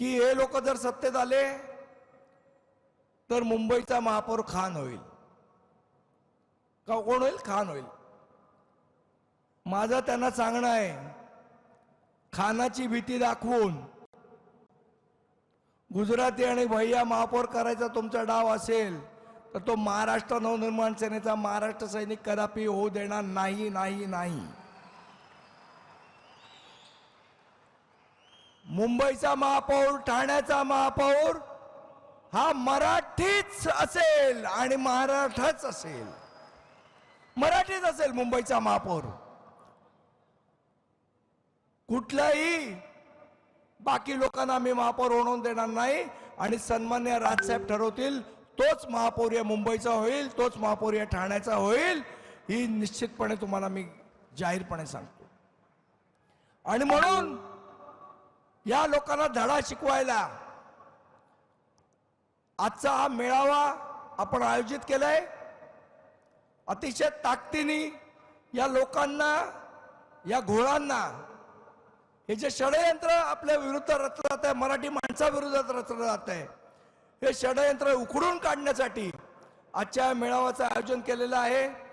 की हे लोक जर सत्तेत आले तर मुंबईचा महापौर खान होईल. का कोण होईल? खान होईल. माझं त्यांना सांगणं आहे खानाची भीती दाखवून गुजराती आणि भैया महापौर करायचा तुमचा डाव असेल तर तो महाराष्ट्र नवनिर्माण सेनेचा महाराष्ट्र सैनिक कदापि होऊ देणार नाही नाही नाही. मुंबईचा महापौर ठाण्याचा महापौर हा मराठीच असेल आणि महाराष्ट्रच असेल. मराठीच असेल मुंबईचा महापौर. कुठलाही बाकी लोकांना आम्ही महापौर होऊन देणार नाही आणि सन्मान्य राजसाहेब ठरवतील तोच महापौर या मुंबईचा होईल तोच महापौर या ठाण्याचा होईल ही निश्चितपणे तुम्हाला मी जाहीरपणे सांगतो. आणि म्हणून या लोकांना धडा शिकवायला. आजचा हा मेळावा आपण आयोजित केलाय. अतिशय ताकदीने या लोकांना या घोळांना हे जे षडयंत्र आपल्या विरुद्ध रचलं जात आहे मराठी माणसाविरोधात रचलं जात आहे हे षडयंत्र उखडून काढण्यासाठी आजच्या मेळाव्याचं आयोजन केलेलं आहे.